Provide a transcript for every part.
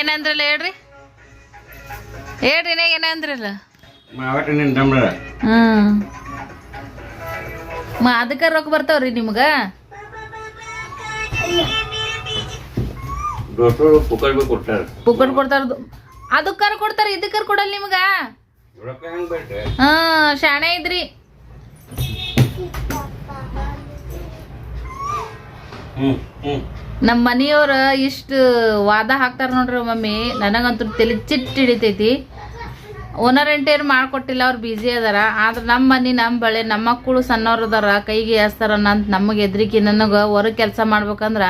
ಏನಂದ್ರಲ್ಲ ಹೇಳ್ರಿ? ಹೇಳ್ರಿ ಇನ್ನ ಏನಂದ್ರಲ್ಲ? ಹ್ಮ್ ಮ ಅದಕ್ಕೆ ರೊಕ್ಕ ಬರ್ತಾವ್ರಿ ನಿಮ್ಗ? ಪುಕ್ಕಟ್ ಕೊಡ್ತಾರ. ಅದಕ್ಕಾರ ಕೊಡ್ತಾರ ಇದಕ್ಕಾರ ಕೊಡಲ್ಲ ನಿಮ್ಗ? ಹಾ ಶಾಣೆ ಇದ್ರಿ. ಹ್ಮ್ ಹ್ಮ್. ನಮ್ಮ ಮನೆಯವ್ರ ಇಷ್ಟು ವಾದ ಹಾಕ್ತಾರೆ ನೋಡ್ರಿ ಮಮ್ಮಿ. ನನಗಂತೂ ತಲೆ ಚಿಟ್ಟು ಹಿಡಿತೈತಿ. ಓನರ್ ಎಂಟೇರ್ ಮಾಡಿಕೊಟ್ಟಿಲ್ಲ, ಅವ್ರು ಬ್ಯುಸಿ ಅದಾರ. ಆದ್ರೆ ನಮ್ಮ ಮನೆ ನಮ್ಮ ಬಳೆ, ನಮ್ಮ ಮಕ್ಕಳು ಸಣ್ಣವ್ರು ಅದಾರ, ಕೈಗೆ ಏಸ್ತಾರ ಅಂತ ನಮಗೆ ಎದ್ರಿಕಿ ನನಗೆ ಹೊರಗೆ ಕೆಲಸ ಮಾಡ್ಬೇಕಂದ್ರೆ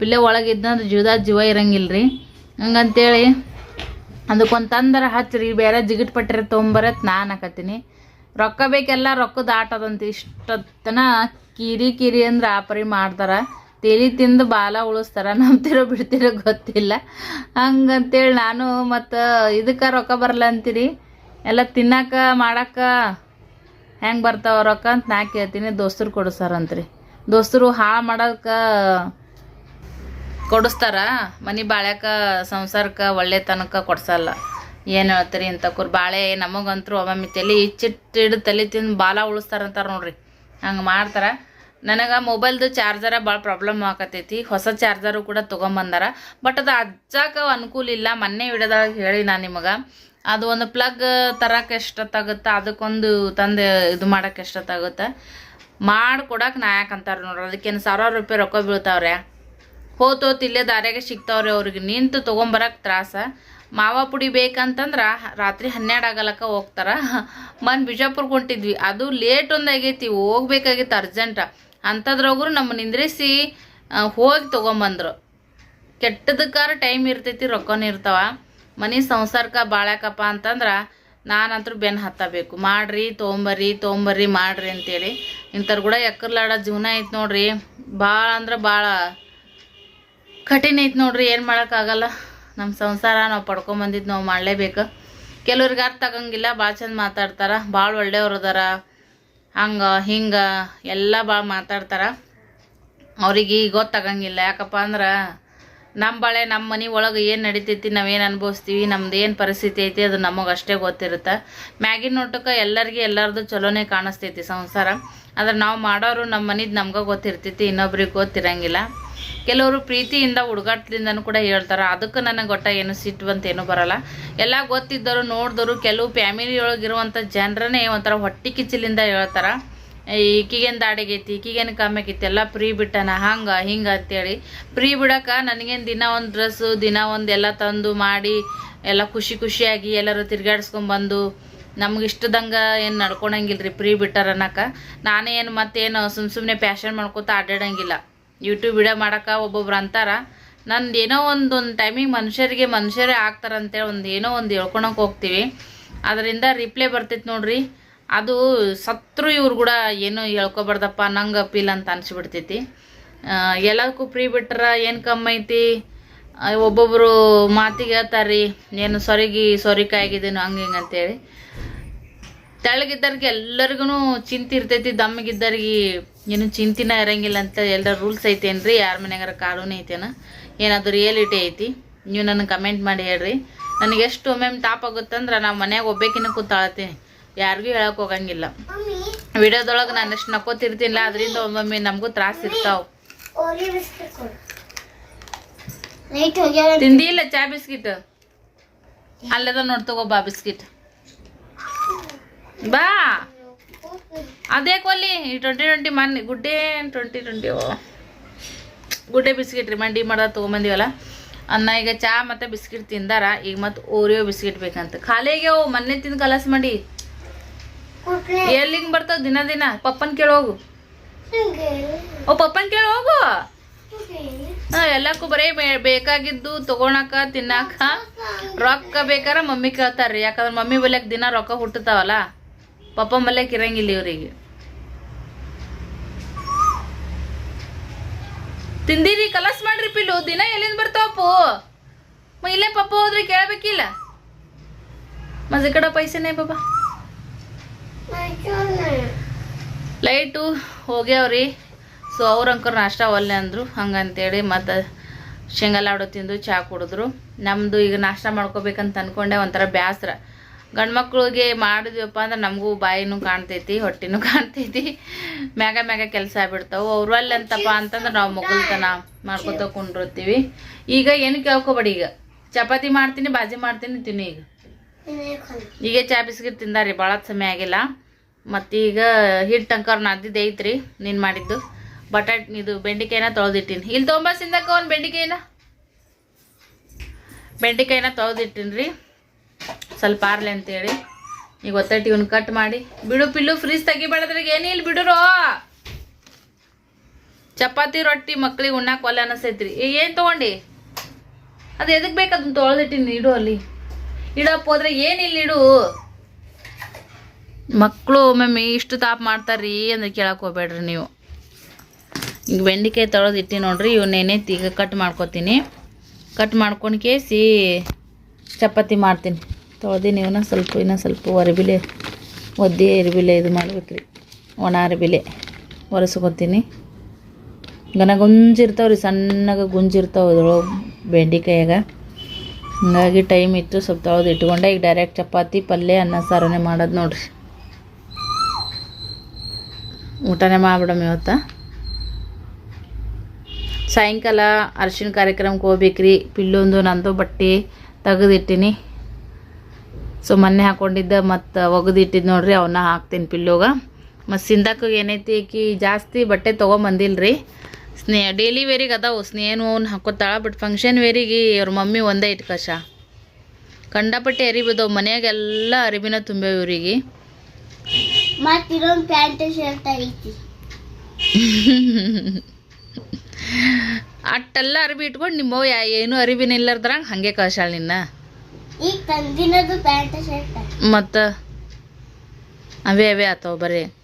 ಪಿಲ್ಲೆ ಒಳಗಿದ್ದಂದ್ರೆ ಜೀವದ ಜೀವ ಇರಂಗಿಲ್ರಿ. ಹಂಗಂತೇಳಿ ಅದಕ್ಕೊಂದು ತಂದರ ಹಚ್ಚಿರಿ ಬೇರೆ ಜಿಗಿಟ್ ಪಟ್ಟಿರ ತೊಗೊಂಬರತ್ ನಾನು ಹಾಕತ್ತೀನಿ ರೊಕ್ಕ ಬೇಕೆಲ್ಲ ರೊಕ್ಕದ ಆಟದಂತೆ ಇಷ್ಟೊತ್ತನ ಕಿರಿ ಕಿರಿ ಅಂದ್ರೆ ಆಪರಿ ಮಾಡ್ತಾರ. ತೇಲಿ ತಿಂದು ಬಾಲ ಉಳಿಸ್ತಾರ ನಂಬ್ತಿರೋ ಬಿಡ್ತಿರೋ ಗೊತ್ತಿಲ್ಲ. ಹಂಗಂತೇಳಿ ನಾನು ಮತ್ತು ಇದಕ್ಕೆ ರೊಕ್ಕ ಬರಲ್ಲ ಅಂತೀರಿ? ಎಲ್ಲ ತಿನ್ನಕ ಮಾಡಕ್ಕ ಹೆಂಗೆ ಬರ್ತಾವ ರೊಕ್ಕ ಅಂತ ನಾ ಕೇಳ್ತೀನಿ. ದೋಸ್ತರು ಕೊಡಿಸ್ತಾರಂತ್ರಿ. ದೋಸ್ತರು ಹಾಳು ಮಾಡೋಕೆ ಕೊಡಿಸ್ತಾರ. ಮನೆ ಬಾಳ್ಯಾಕ, ಸಂಸಾರಕ್ಕೆ ಒಳ್ಳೆ ತನಕ ಕೊಡ್ಸಲ್ಲ. ಏನು ಹೇಳ್ತೀರಿ ಇಂಥವ್ರು ಬಾಳೆ ನಮಗಂತರೂ ಒಮ್ಮೆ ತಲೆ ಇಡ ತಲೆ ತಿಂದು ಬಾಲ ಉಳಿಸ್ತಾರಂತಾರ ನೋಡ್ರಿ. ಹಂಗೆ ಮಾಡ್ತಾರ. ನನಗೆ ಮೊಬೈಲ್ದು ಚಾರ್ಜರ ಭಾಳ ಪ್ರಾಬ್ಲಮ್ ಆಗತೈತಿ ಹೊಸ ಚಾರ್ಜರು ಕೂಡ ತೊಗೊಂಬಂದಾರ. ಬಟ್ ಅದು ಹಚ್ಚಾಕ ಅನುಕೂಲ ಇಲ್ಲ. ಮೊನ್ನೆ ವಿಡಿಯೋದಾಗ ಹೇಳಿ ನಾನು ನಿಮಗೆ. ಅದು ಒಂದು ಪ್ಲಗ್ ತರಕ್ಕೆ ಎಷ್ಟೊತ್ತಾಗುತ್ತೆ? ಅದಕ್ಕೊಂದು ತಂದು ಇದು ಮಾಡೋಕ್ಕೆ ಎಷ್ಟೊತ್ತಾಗುತ್ತೆ? ಮಾಡ್ಕೊಡಕ್ಕೆ ನಾ ಯಾಕಂತಾರೆ ನೋಡ್ರಿ. ಅದಕ್ಕೇನು ಸಾವಿರಾರು ರೂಪಾಯಿ ರೊಕ್ಕ ಬೀಳ್ತಾವ್ರೆ. ಹೋತ್ ಹೋತ್ ಇಲ್ಲೇ ದಾರಿಯಾಗೆ ಸಿಗ್ತಾವ್ರಿ ಅವ್ರಿಗೆ. ನಿಂತು ತೊಗೊಂಬರಕ್ಕೆ ತ್ರಾಸ. ಮಾವ ಪುಡಿ ಬೇಕಂತಂದ್ರೆ ರಾತ್ರಿ ಹನ್ನೆರಡು ಆಗಲಕ್ಕ ಹೋಗ್ತಾರ. ಮನ್ ಬಿಜಾಪುರ್ಗೆ ಹೊಂಟಿದ್ವಿ. ಅದು ಲೇಟ್ ಒಂದಾಗೈತಿ ಹೋಗ್ಬೇಕಾಗಿತ್ತು ಅರ್ಜೆಂಟ ಅಂಥದ್ರಾಗೂ ನಮ್ಮ ನಿಂದ್ರಿಸಿ ಹೋಗಿ ತೊಗೊಂಬಂದರು. ಕೆಟ್ಟದಕ್ಕಾರ ಟೈಮ್ ಇರ್ತೈತಿ, ರೊಕ್ಕನೂ ಇರ್ತಾವ. ಮನೆ ಸಂಸಾರಕ್ಕೆ ಬಾಳ್ಯಾಕಪ್ಪ ಅಂತಂದ್ರೆ ನಾನಂತರೂ ಬೆನ್ನು ಹತ್ತಬೇಕು. ಮಾಡ್ರಿ, ತೊಗೊಂಬರ್ರಿ ತೊಗೊಂಬರ್ರಿ, ಮಾಡ್ರಿ ಅಂತೇಳಿ. ಇಂಥವ್ರು ಕೂಡ ಎಕ್ಕರ್ಲಾಡ ಜೀವನ ಐತೆ ನೋಡ್ರಿ. ಭಾಳ ಅಂದ್ರೆ ಭಾಳ ಕಠಿಣ ಐತೆ ನೋಡ್ರಿ. ಏನು ಮಾಡೋಕ್ಕಾಗಲ್ಲ. ನಮ್ಮ ಸಂಸಾರ ನಾವು ಪಡ್ಕೊಂಬಂದಿದ್ದು ನಾವು ಮಾಡಲೇಬೇಕು. ಕೆಲವ್ರಿಗೆ ಅರ್ಥ ಆಗಂಗಿಲ್ಲ ಭಾಳ ಚಂದ ಮಾತಾಡ್ತಾರೆ. ಭಾಳ ಒಳ್ಳೆಯವ್ರು ಅದಾರ. ಹಂಗೆ, ಹಿಂಗೆ, ಎಲ್ಲ ಭಾಳ ಮಾತಾಡ್ತಾರ. ಅವ್ರಿಗೆ ಗೊತ್ತಾಗಂಗಿಲ್ಲ. ಯಾಕಪ್ಪ ಅಂದ್ರೆ ನಮ್ಮ ಬಾಳೆ ನಮ್ಮ ಮನೆ ಒಳಗೆ ಏನು ನಡಿತೈತಿ ನಾವೇನು ಅನುಭವಿಸ್ತೀವಿ, ನಮ್ದು ಏನು ಪರಿಸ್ಥಿತಿ ಐತಿ ಅದು ನಮಗೆ ಅಷ್ಟೇ ಗೊತ್ತಿರುತ್ತೆ. ಮ್ಯಾಗಿನ ನೋಟಕ್ಕೆ ಎಲ್ಲರಿಗೆ ಎಲ್ಲರದು ಚಲೋನೇ ಕಾಣಿಸ್ತೈತಿ ಸಂಸಾರ. ಆದ್ರೆ ನಾವು ಮಾಡೋರು ನಮ್ಮ ಮನಿದು ನಮ್ಗೆ ಗೊತ್ತಿರ್ತೈತಿ, ಇನ್ನೊಬ್ರಿಗೆ ಗೊತ್ತಿರಂಗಿಲ್ಲ. ಕೆಲವರು ಪ್ರೀತಿಯಿಂದ ಹುಡುಗಾಟದಿಂದನೂ ಕೂಡ ಹೇಳ್ತಾರೆ, ಅದಕ್ಕೆ ನನಗೆ ಗೊತ್ತ ಏನು ಸಿಟ್ಟು ಏನೂ ಬರಲ್ಲ. ಎಲ್ಲ ಗೊತ್ತಿದ್ದರು ನೋಡಿದ್ರು ಕೆಲವು ಫ್ಯಾಮಿಲಿ ಒಳಗಿರುವಂಥ ಜನರನ್ನೇ ಒಂಥರ ಹೊಟ್ಟೆ ಕಿಚ್ಚಲಿಂದ ಹೇಳ್ತಾರೆ. ಈಕಿಗೇನು ದಾಡಿಗೈತಿ, ಈಕಿಗೇನು ಕಮ್ಮಿ ಆಗೈತಿ ಎಲ್ಲ ಫ್ರೀ ಬಿಟ್ಟನ, ಹಂಗೆ, ಹಿಂಗೆ ಅಂತೇಳಿ. ಫ್ರೀ ಬಿಡಕ್ಕೆ ನನಗೇನು ದಿನ ಒಂದು ಡ್ರೆಸ್ಸು ದಿನ ಒಂದು ಎಲ್ಲ ತಂದು ಮಾಡಿ, ಎಲ್ಲ ಖುಷಿ ಖುಷಿಯಾಗಿ ಎಲ್ಲರೂ ತಿರ್ಗಾಡ್ಸ್ಕೊಂಬಂದು ನಮ್ಗೆ ಇಷ್ಟದಂಗೆ ಏನು ನಡ್ಕೊಳಂಗಿಲ್ಲ ರೀ ಫ್ರೀ ಬಿಟ್ಟಾರ ಅನ್ನಕ್ಕೆ ನಾನೇ ಏನು ಮತ್ತೇನು ಸುಮ್ಮ ಸುಮ್ಮನೆ ಪ್ಯಾಷನ್ ಮಾಡ್ಕೊತ ಅಡ್ಡಾಡಂಗಿಲ್ಲ ಯೂಟ್ಯೂಬ್ ವಿಡಿಯೋ ಮಾಡಕ್ಕೆ ಒಬ್ಬೊಬ್ರು ಅಂತಾರೆ, ನಂದು ಏನೋ ಒಂದು ಒಂದು ಟೈಮಿಗೆ ಮನುಷ್ಯರಿಗೆ ಮನುಷ್ಯರೇ ಆಗ್ತಾರಂತೇಳಿ ಒಂದು ಏನೋ ಒಂದು ಹೇಳ್ಕೊಳಕ್ಕೆ ಹೋಗ್ತೀವಿ. ಅದರಿಂದ ರಿಪ್ಲೈ ಬರ್ತೈತೆ ನೋಡ್ರಿ. ಅದು ಸತ್ರು ಇವ್ರು ಕೂಡ ಏನು ಹೇಳ್ಕೊಬಾರ್ದಪ್ಪ, ನಂಗೆ ಅಪೀಲ್ ಅಂತ ಅನಿಸ್ಬಿಡ್ತೈತಿ. ಎಲ್ಲದಕ್ಕೂ ಫ್ರೀ ಬಿಟ್ರ ಏನು ಕಮ್ಮಿ ಐತಿ? ಒಬ್ಬೊಬ್ಬರು ಮಾತಿಗೆ ಹೇಳ್ತಾರ್ರಿ ಏನು ಸೊರಿಗಿ ಸೊರಿಕಾಯಿಗಿದೇನು ಹಂಗೆ ಹಿಂಗೆ ಅಂತೇಳಿ. ತೆಳಗಿದ್ದವ್ರಿಗೆ ಎಲ್ಲರಿಗೂ ಚಿಂತೆ ಇರ್ತೈತಿ ದಮ್ಮಿಗಿದ್ದವ್ರಿಗೆ ಏನು ಚಿಂತಿನ ಇರಂಗಿಲ್ಲ ಅಂತ ಎಲ್ಲ ರೂಲ್ಸ್ ಐತೇನ್ರಿ? ಯಾರ ಮನ್ಯಾಗಾರ ಕಾನೂನು ಐತೇನ? ಏನಾದ್ರು ರಿಯಾಲಿಟಿ ಐತಿ? ನೀವು ನನಗೆ ಕಮೆಂಟ್ ಮಾಡಿ ಹೇಳ್ರಿ. ನನಗೆ ಎಷ್ಟು ಒಮ್ಮೊಮ್ಮೆ ತಾಪ್ ಆಗುತ್ತಂದ್ರೆ ನಾವು ಮನ್ಯಾಗ ಒಬ್ಬೇಕಿನ ಕೂತಾಳ್ತೀನಿ ಯಾರಿಗೂ ಹೇಳಕ್ ಹೋಗಂಗಿಲ್ಲ. ವಿಡಿಯೋದೊಳಗೆ ನಾನು ಎಷ್ಟು ನಕ್ಕೋತಿರ್ತೀನಿಲ್ಲ ಅದರಿಂದ ಒಮ್ಮೊಮ್ಮೆ ನಮಗೂ ತ್ರಾಸ ಇರ್ತಾವ. ತಿಂದಿಲ್ಲ ಚಾ ಬಿಸ್ಕಿಟ್? ಅಲ್ಲದ ನೋಡ್ತಗೋ ಬಾ ಬಿಸ್ಕಿಟ್. ಬಾ. ಅದೇ ಕೊಲ್ಲಿ ಟ್ವೆಂಟಿ ಟ್ವೆಂಟಿ ಮನ್ ಗುಡ್ಡೆ ಟ್ವೆಂಟಿ ಟ್ವೆಂಟಿ ಗುಡ್ಡೆ ಬಿಸ್ಕಿಟ್ ರೀ ಮಂಡಿ ಮಾಡೋದು ತೊಗೊಂಬಂದಿವಲ್ಲ? ಅನ್ನ, ಈಗ ಚಾ ಮತ್ತು ಬಿಸ್ಕಿಟ್ ತಿಂದಾರ, ಈಗ ಮತ್ತೆ ಓರಿಯೋ ಬಿಸ್ಕಿಟ್ ಬೇಕಂತ. ಖಾಲಿಗೆ ಮೊನ್ನೆ ತಿಂದು ಕಲಸ್ ಮಾಡಿ. ಎಲ್ಲಿಂಗ್ ಬರ್ತಾವ ದಿನ ದಿನ? ಪಪ್ಪನ್ ಕೇಳೋಗು ಓ, ಪಪ್ಪನ್ ಕೇಳಿ ಹೋಗು? ಎಲ್ಲಕ್ಕೂ ಬರೀ ಬೇಕಾಗಿದ್ದು ತಗೋಣಕ, ತಿನ್ನಾಕ. ರೊಕ್ಕ ಬೇಕಾರ ಮಮ್ಮಿ ಕೇಳ್ತಾರ್ರಿ. ಯಾಕಂದ್ರೆ ಮಮ್ಮಿ ಬಲ್ಯಾಕ ದಿನ ರೊಕ್ಕ ಹುಟ್ಟತಾವಲ್ಲ ಪಪ್ಪ ಬಲ್ಯಾಕ ಇರಂಗಿಲ್ಲ ಇವರಿಗೆ. ತಿಂದಿರಿ, ಕಲಸ್ ಮಾಡ್ರಿ ಪಿಲ್ಲು, ದಿನ ಎಲ್ಲಿಂದ ಬರ್ತಾವಪ್ಪು ಇಲ್ಲೇ ಪಪ್ಪ ಹೋದ್ರೆ ಕೇಳಬೇಕಿಲ್ಲ. ಮಜ ಕಡ ಪೈಸೆನೇ ಪಾಪ. ಲೈಟು ಹೋಗ್ಯಾವ್ರಿ. ಸೊ ಅವ್ರ ಅಂಕರ್ ನಾಷ್ಟ ಒಲ್ಲೆ ಅಂದರು. ಹಂಗಂತೇಳಿ ಮತ್ತು ಶೇಂಗಾ ಲಾಡು ತಿಂದು ಚಾ ಕುಡಿದ್ರು. ನಮ್ಮದು ಈಗ ನಾಷ್ಟ ಮಾಡ್ಕೋಬೇಕಂತ ಅನ್ಕೊಂಡೆ ಒಂಥರ ಬೇಸರ ಗಂಡು ಮಕ್ಳಿಗೆ ಅಂದ್ರೆ ನಮಗೂ ಬಾಯಿನೂ ಕಾಣ್ತೈತಿ, ಹೊಟ್ಟಿನೂ ಕಾಣ್ತೈತಿ. ಮ್ಯಾಗ ಮ್ಯಾಗ ಕೆಲಸ ಆಗ್ಬಿಡ್ತಾವೆ. ಅವ್ರು ಅಲ್ಲಿ ಅಂತಪ್ಪ ಅಂತಂದ್ರೆ ನಾವು ಮಗುಲ್ತನ ಮಾಡ್ಕೊತ ಕುಂಡಿರ್ತೀವಿ ಈಗ ಏನು ಕೇಳ್ಕೊಬೇಡಿ ಈಗ. ಚಪಾತಿ ಮಾಡ್ತೀನಿ, ಬಾಜಿ ಮಾಡ್ತೀನಿ, ತಿನ್ನಿ ಈಗ. ಈಗ ಚಾ ಬಿಸ್ಕಿಟ್ ತಿಂದಾರಿ, ಭಾಳ ಸಮಯ ಆಗಿಲ್ಲ. ಮತ್ತೀಗ ಹಿಟ್ಟು ಅಂಕರ್ ನಾದಿದ್ದು ಐತ್ರಿ, ನೀನು ಮಾಡಿದ್ದು. ಬಟಾಟ್, ಇದು ಬೆಂಡೆಕಾಯಿನ ತೊಳೆದಿಟ್ಟಿನಿ. ಇಲ್ಲಿ ತೊಂಬಸಿಂದಕ್ಕ ಒಂದು ಬೆಂಡೆಕಾಯಿನ. ಬೆಂಡೆಕಾಯಿನ ತೊಳೆದಿಟ್ಟಿನಿ ರೀ ಸ್ವಲ್ಪ ಆರ್ಲಿ ಅಂತೇಳಿ. ಈಗ ಒತ್ತಟ್ಟಿ ಇವ್ನ ಕಟ್ ಮಾಡಿ. ಬಿಡು ಪಿಲ್ಲು ಫ್ರೀಜ್ ತೆಗಿಬೇಡದ್ರಿಗೆ ಏನಿಲ್ಲ ಬಿಡುರೋ. ಚಪಾತಿ, ರೊಟ್ಟಿ ಮಕ್ಳಿಗೆ ಉಣ್ಣಕ್ಕೆ ಒಲೆ ಅನಿಸ್ತೈತ್ರಿ. ಏನು ತೊಗೊಂಡು? ಅದು ಎದಕ್ಕೆ ಬೇಕು ಅದನ್ನ ತೊಳೆದಿಟ್ಟಿನಿ ಇಡು ಅಲ್ಲಿ. ಇಡಪ್ಪ ಹೋದ್ರೆ ಏನಿಲ್ಲ ಇಡು ಮಕ್ಕಳು ಒಮ್ಮೊಮ್ಮೆ ಇಷ್ಟು ತಾಪ್ ಮಾಡ್ತಾರ್ರಿ ಅಂದ್ರೆ ಕೇಳಕ್ಕೆ ಹೋಗ್ಬೇಡ್ರಿ ನೀವು. ಈಗ ಬೆಂಡೆಕಾಯಿ ತೊಳೆದು ಇಟ್ಟಿ ನೋಡ್ರಿ ಇವನ್ನೇನೈತಿ ಈಗ ಕಟ್ ಮಾಡ್ಕೊತೀನಿ. ಕಟ್ ಮಾಡ್ಕೊಂಡು ಕೇಸಿ ಚಪಾತಿ ಮಾಡ್ತೀನಿ. ತೊಳ್ದು ಇವನ್ನ ಸ್ವಲ್ಪ ಇನ್ನೂ ಸ್ವಲ್ಪ ಅರಿಬಿಲೆ, ಒದ್ದೆ ಅರಿಬಿಲೆ ಇದು ಮಾಡ್ಬೇಕ್ರಿ. ಒಣ ಅರಿಬಿಲೆ ಒರೆಸ್ಕೊತೀನಿ. ಗನ ಗುಂಜಿರ್ತಾವೆ ರೀ ಸಣ್ಣಗೆ ಗುಂಜಿರ್ತಾವೆ ಅದ್ರೊಳಗೆ ಬೆಂಡೆಕಾಯಾಗ. ಹಂಗಾಗಿ ಟೈಮ್ ಇತ್ತು, ಸ್ವಲ್ಪ ತೊಳೆದು ಇಟ್ಕೊಂಡೆ. ಈಗ ಡೈರೆಕ್ಟ್ ಚಪಾತಿ, ಪಲ್ಯ, ಅನ್ನ, ಸಾರನೆ ಮಾಡೋದು ನೋಡ್ರಿ. ಊಟನೇ ಮಾಡ್ಬಿಡಮ್ ಇವತ್ತು. ಸಾಯಂಕಾಲ ಅರ್ಶಿನ ಕಾರ್ಯಕ್ರಮಕ್ಕೆ ಹೋಗ್ಬೇಕ್ರಿ. ಪಿಲ್ಲೊಂದು, ನಂದು ಬಟ್ಟೆ. ತೆಗೆದಿಟ್ಟಿನಿ. ಸೊ ಮೊನ್ನೆ ಹಾಕೊಂಡಿದ್ದ ಮತ್ತು ಒಗೆದಿಟ್ಟಿದ್ದು ನೋಡ್ರಿ ಅವನ್ನ ಹಾಕ್ತೀನಿ ಪಿಲ್ಲೋಗ. ಮತ್ತು ಸಿಂದಕ್ಕ ಏನೈತಿ ಆಕಿ ಜಾಸ್ತಿ ಬಟ್ಟೆ ತೊಗೊಂಬಂದಿಲ್ಲ ರೀ ಸ್ನೇಹ ಡೈಲಿ ವೇರಿಗೆ ಅದಾವು. ಸ್ನೇಹನು ಅವ್ನು ಹಾಕೋತಾಳ ಬಟ್ ಫಂಕ್ಷನ್ ವೇರಿಗೆ ಅವ್ರ ಮಮ್ಮಿ ಒಂದೇ ಇಟ್ಕಶ. ಕಂಡಪಟ್ಟೆ ಅರಿಬಿದವು ಮನ್ಯಾಗೆಲ್ಲ ಅರಿಬಿನ ತುಂಬ್ಯಾವ ಇವ್ರಿಗೆ. ಪ್ಯಾಂಟ್ ಶರ್ಟ್ ಐತಿ. ಅಟ್ಟೆಲ್ಲ ಅರಿವಿ ಇಟ್ಕೊಂಡು ನಿಮ್ಮವ್ ಯಾ ಏನು ಅರಿವಿನ ಇಲ್ಲರ್ದ್ರಂಗೆ ಹಾಗೆ ಕಳ್ಸಾಳ ನಿನ್ನ. ಮತ್ತ? ಅವೇ ಅವೇ ಆತವ ಬರೀ.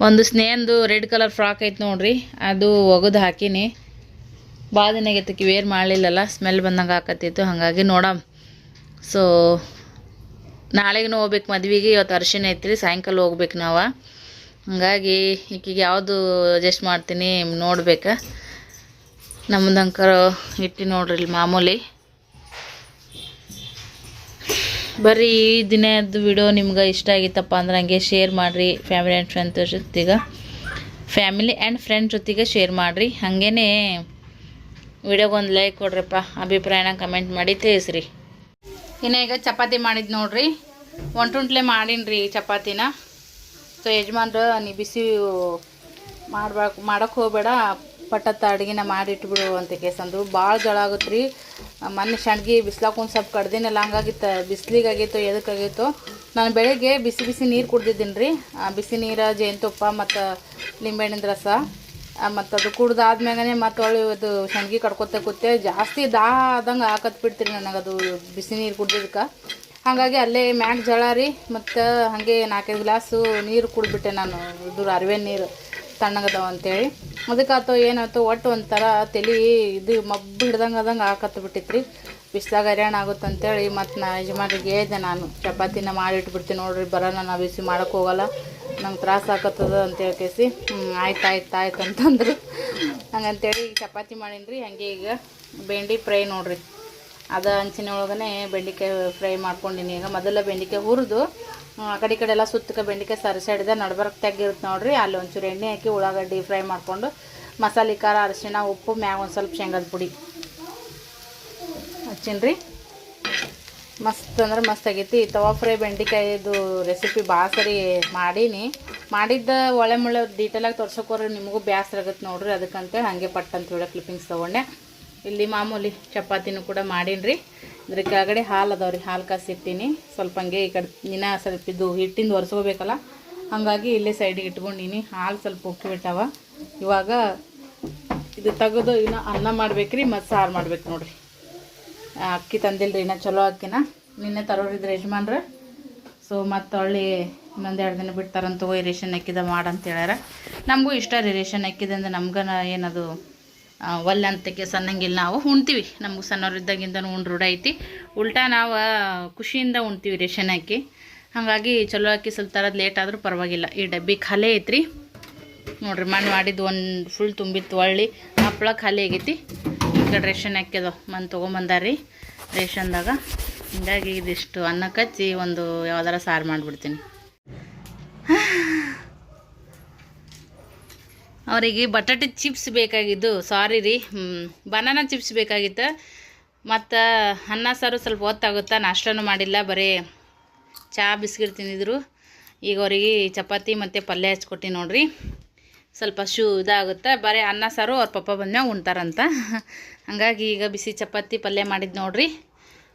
ಒಂದು ಸ್ನೇಹಂದು ರೆಡ್ ಕಲರ್ ಫ್ರಾಕ್ ಐತೆ ನೋಡ್ರಿ ಅದು ಒಗದು ಹಾಕಿನಿ. ಭಾಳ ದಿನ ಆಗೈತಕ್ಕೆ ವೇರ್ ಮಾಡಲಿಲ್ಲಲ್ಲ ಸ್ಮೆಲ್ ಬಂದಂಗೆ ಹಾಕತ್ತಿತ್ತು ಹಾಗಾಗಿ ನೋಡಮ್. ಸೊ ನಾಳೆಗೂ ಹೋಗ್ಬೇಕು ಮದ್ವೆಗೆ ಇವತ್ತು ಅರ್ಶಿನ ಐತ್ರಿ ಸಾಯಂಕಾಲ ಹೋಗ್ಬೇಕು ನಾವು. ಹಾಗಾಗಿ ಈಕಿಗೆ ಯಾವುದು ಅಡ್ಜಸ್ಟ್ ಮಾಡ್ತೀನಿ ನೋಡ್ಬೇಕು. ನಮ್ಮದಂಕರ ಇಟ್ಟು ನೋಡ್ರಿ ಮಾಮೂಲಿ. ಬರ್ರಿ ಈ ದಿನದ್ದು ವಿಡಿಯೋ ನಿಮ್ಗೆ ಇಷ್ಟ ಆಗಿತ್ತಪ್ಪ ಅಂದ್ರೆ ಹಂಗೆ ಶೇರ್ ಮಾಡಿರಿ ಫ್ಯಾಮಿಲಿ ಆ್ಯಂಡ್ ಫ್ರೆಂಡ್ಸ್ ಜೊತೆಗೆ. ಫ್ಯಾಮಿಲಿ ಆ್ಯಂಡ್ ಫ್ರೆಂಡ್ ಜೊತೆಗೆ ಶೇರ್ ಮಾಡಿರಿ. ಹಾಗೇ ವಿಡಿಯೋಗೊಂದು ಲೈಕ್ ಕೊಡ್ರಪ್ಪ. ಅಭಿಪ್ರಾಯನ ಕಮೆಂಟ್ ಮಾಡಿ ತಿಳಿಸ್ರಿ. ಇನ್ನು ಈಗ ಚಪಾತಿ ಮಾಡಿದ್ದು ನೋಡಿರಿ. ಒಂಟುಂಟ್ಲೆ ಮಾಡೀನಿ ರೀ ಚಪಾತಿನ. ಸೊ ಯಜಮಾನ್ರು ನೀ ಬಿಸಿ ಮಾಡ್ಬೇಕು ಮಾಡೋಕ್ಕೆ ಹೋಗ್ಬೇಡ, ಪಟ್ಟತ್ತ ಅಡುಗೆನ ಮಾಡಿಟ್ಬಿಡು ಅಂತ ಕೇಸ್ ಅಂದರು ಭಾಳ ಜಳ ಆಗುತ್ತೆ ರೀ. ಮೊನ್ನೆ ಸಣ್ಗಿ ಬಿಸ್ಲಾಕ ಒಂದು ಸ್ವಲ್ಪ ಕಡ್ದಿನಲ್ಲ ಹಂಗಾಗಿತ್ತು ಬಿಸ್ಲಿಗಾಗಿತ್ತು ಎದಕ್ಕಾಗಿತ್ತು ನಾನು ಬೆಳಗ್ಗೆ ಬಿಸಿ ಬಿಸಿ ನೀರು ಕುಡ್ದಿದ್ದೀನಿ ರೀ. ಬಿಸಿ ನೀರು, ಜೇನುತುಪ್ಪ ಮತ್ತು ಲಿಂಬೆಹಣ್ಣಿನ ರಸ ಮತ್ತು ಅದು ಕುಡ್ದಾದ್ಮ್ಯಾಗನೆ ಮತ್ತು ಒಳ್ಳೆ ಅದು ಸಣ್ಗಿ ಕಡ್ಕೊತ ಕೂತೆ. ಜಾಸ್ತಿ ದಾ ಆದಂಗೆ ಹಾಕತ್ ಬಿಡ್ತೀರಿ ಅದು ಬಿಸಿ ನೀರು ಕುಡ್ದಿದ್ದಕ್ಕೆ ಹಾಗಾಗಿ ಅಲ್ಲೇ ಮ್ಯಾಗ ಜಳ ರೀ, ಮತ್ತು ಹಾಗೆ ನಾಲ್ಕೈದು ಗ್ಲಾಸು ನೀರು ಕುಡಿದ್ಬಿಟ್ಟೆ ನಾನು. ಇದು ಅರಿವೆ ನೀರು ತಣ್ಣಗದವ ಅಂತೇಳಿ. ಅದಕ್ಕೆ ಆತು ಏನಾಯ್ತು ಒಟ್ಟು ಒಂಥರ ತಲೆ ಇದು ಮಬ್ಬು ಹಿಡ್ದಂಗೆ ಹಾಕತ್ತು ಬಿಟ್ಟಿತ್ತು ರೀ ಬಿಸಿದಾಗ ಹರ್ಯಾಣ ಆಗುತ್ತೆ ಅಂತೇಳಿ ಮತ್ತು ನಾ ಯಜಮಾನಿಗೆ ಹೇಳಿದೆ ನಾನು, ಚಪಾತಿನ ಮಾಡಿಟ್ಬಿಡ್ತೀನಿ ನೋಡ್ರಿ ಬರೋಣ ನಾವು ಬಿಸಿ ಮಾಡೋಕೆ ಹೋಗಲ್ಲ, ನಂಗೆ ತ್ರಾಸ ಆಕತ್ತದ ಅಂತ ಹೇಳ್ಕೇಸಿ ಆಯ್ತು ಆಯ್ತು ಆಯ್ತು ಅಂತಂದ್ರು. ಹಂಗಂತೇಳಿ ಚಪಾತಿ ಮಾಡೀನಿ ರೀ ಹಾಗೆ ಈಗ ಬೆಂಡಿ ಫ್ರೈ ನೋಡ್ರಿ. ಅದ ಹಂಚಿನ ಒಳಗನೆ ಬೆಂಡೆಕಾಯಿ ಫ್ರೈ ಮಾಡ್ಕೊಂಡಿನಿ. ಈಗ ಮೊದಲ ಬೆಂಡೆಕಾಯಿ ಹುರಿದು ಆ ಕಡೆ ಈ ಕಡೆ ಎಲ್ಲ ಸುತ್ತಕ್ಕೆ ಬೆಂಡೆಕಾಯಿ ಸರಿಸಾಡಿದ, ನಡ್ಬರ್ಕ್ ತೆಗಿರುತ್ತೆ ನೋಡ್ರಿ. ಅಲ್ಲಿ ಒಂಚೂರು ಎಣ್ಣೆ ಹಾಕಿ ಉಳ್ಳಾಗಡ್ಡಿ ಫ್ರೈ ಮಾಡಿಕೊಂಡು, ಮಸಾಲೆ, ಖಾರ ಅರಿಶಿನ ಉಪ್ಪು, ಮ್ಯಾಗ ಒಂದು ಸ್ವಲ್ಪ ಶೇಂಗದ ಪುಡಿ. ಹಚ್ಚಿನ್ರಿ. ಮಸ್ತ್ ಅಂದ್ರೆ ಮಸ್ತ್ ಆಗೈತಿ. ತವಾ ಫ್ರೈ ಬೆಂಡೆಕಾಯಿದು ರೆಸಿಪಿ ಭಾಳ ಸರಿ ಮಾಡೀನಿ. ಮಾಡಿದ್ದ ಒಳೆ ಮುಳ್ಳೆ ಡೀಟೇಲಾಗಿ ತೋರ್ಸೋಕೋರಿ ನಿಮಗೂ ಬ್ಯಾಸ್ರಾಗತ್ತೆ ಆಗುತ್ತೆ ನೋಡ್ರಿ. ಅದಕ್ಕಂತೇಳಿ ಹಾಗೆ ಪಟ್ಟಂತ ಹೇಳಿ ಕ್ಲಿಪ್ಪಿಂಗ್ಸ್ ತೊಗೊಂಡೆ. ಇಲ್ಲಿ ಮಾಮೂಲಿ ಚಪಾತಿನೂ ಕೂಡ ಮಾಡೀನಿ ರೀ ಇದ್ರ ಕೆಳಗಡೆ ಹಾಲು ಅದಾವ್ರಿ ಹಾಲು ಕಾಸಿಟ್ಟಿನಿ ಸ್ವಲ್ಪ ಹಂಗೆ ಈ ಕಡೆ ದಿನ ಸ್ವಲ್ಪ ಇದು ಹಿಟ್ಟಿಂದ ಒರೆಸ್ಕೋಬೇಕಲ್ಲ. ಹಾಗಾಗಿ ಇಲ್ಲೇ ಸೈಡಿಗೆ ಇಟ್ಕೊಂಡಿನಿ. ಹಾಲು ಸ್ವಲ್ಪ ಉಕ್ಕಿಬಿಟ್ಟಾವ ಇವಾಗ ಇದು ತೆಗೆದು ಇನ್ನು ಅನ್ನ ಮಾಡ್ಬೇಕ್ರಿ, ಮತ್ತು ಸಾರು ಮಾಡ್ಬೇಕು ನೋಡಿರಿ. ಅಕ್ಕಿ ತಂದಿಲ್ರಿ ಇನ್ನ ಚಲೋ ಅಕ್ಕಿನ. ನಿನ್ನೆ ತರೋರಿದ್ರೆ ಯಜಮಾನ್ರ. ಸೊ ಮತ್ತು ಹೊಳ್ಳಿ ಇನ್ನೊಂದು ಎರಡು ದಿನ ಬಿಡ್ತಾರಂತ ಹೋಗಿ ರೇಷನ್ ಅಕ್ಕಿದ ಮಾಡಂತ ಹೇಳ್ಯಾರ. ನಮಗೂ ಇಷ್ಟ ರೀ ರೇಷನ್ ಅಕ್ಕಿದ ಅಂದ್ರೆ ನಮ್ಗನ ಏನದು ಆ, ಒಲ್ಲೆ ಅಂತಕ್ಕೆ ಸಣ್ಣಂಗಿಲ್ಲ ನಾವು ಉಣ್ತೀವಿ. ನಮ್ಗೆ ಸಣ್ಣವ್ರಿದ್ದಾಗಿಂದನೂ ಉಂಡು ರೂಢ ಐತಿ. ಉಲ್ಟಾ ನಾವು ಖುಷಿಯಿಂದ ಉಣ್ತೀವಿ ರೇಷನ್ ಹಾಕಿ. ಹಾಗಾಗಿ ಚಲೋ ಹಾಕಿ ಸ್ವಲ್ಪ ತರೋದು ಲೇಟ್ ಆದರೂ ಪರವಾಗಿಲ್ಲ. ಈ ಡಬ್ಬಿ ಖಾಲಿ ಐತ್ರಿ. ನೋಡ್ರಿ ಮಣ್ಣು ಮಾಡಿದ್ದು ಒಂದು ಫುಲ್ ತುಂಬಿತ್ತು ಹೊಳ್ಳಿ ಹಪ್ಪಳ ಖಾಲಿ ಆಗೈತಿ. ಈ ಕಡೆ ರೇಷನ್ ಹಾಕ್ಯದ. ಮನ್ ತೊಗೊಂಬಂದಾರಿ ರೇಷನ್ದಾಗ. ಹಿಂಗಾಗಿ ಇದಿಷ್ಟು ಅನ್ನ ಕಚ್ಚಿ ಒಂದು ಯಾವ್ದಾರ ಸಾರು ಮಾಡಿಬಿಡ್ತೀನಿ. ಅವರಿಗೆ ಬಟಾಟೆ ಚಿಪ್ಸ್ ಬೇಕಾಗಿದ್ದು. ಸಾರಿ ರೀ. ಬನಾನಾ ಚಿಪ್ಸ್ ಬೇಕಾಗಿತ್ತು. ಮತ್ತು ಅನ್ನ ಸಾರು ಸ್ವಲ್ಪ ಹೊತ್ತಾಗುತ್ತಾ? ನಾಷ್ಟನೂ ಮಾಡಿಲ್ಲ. ಬರೀ ಚಹಾ ಬಿಸ್ಕಿಟ್ ತಿಂದಿದ್ರು. ಈಗ ಅವರಿಗೆ ಚಪಾತಿ ಮತ್ತು ಪಲ್ಯ ಹಚ್ಕೊಟ್ಟು ನೋಡ್ರಿ. ಸ್ವಲ್ಪ ಶೂ ಇದಾಗುತ್ತೆ? ಬರೀ ಅನ್ನ ಸಾರು ಅವ್ರ ಪಪ್ಪ ಬಂದ್ಮ್ಯಾಗ ಉಣ್ತಾರಂತ. ಹಾಗಾಗಿ ಈಗ ಬಿಸಿ ಚಪಾತಿ, ಪಲ್ಯ ಮಾಡಿದ್ದು ನೋಡ್ರಿ.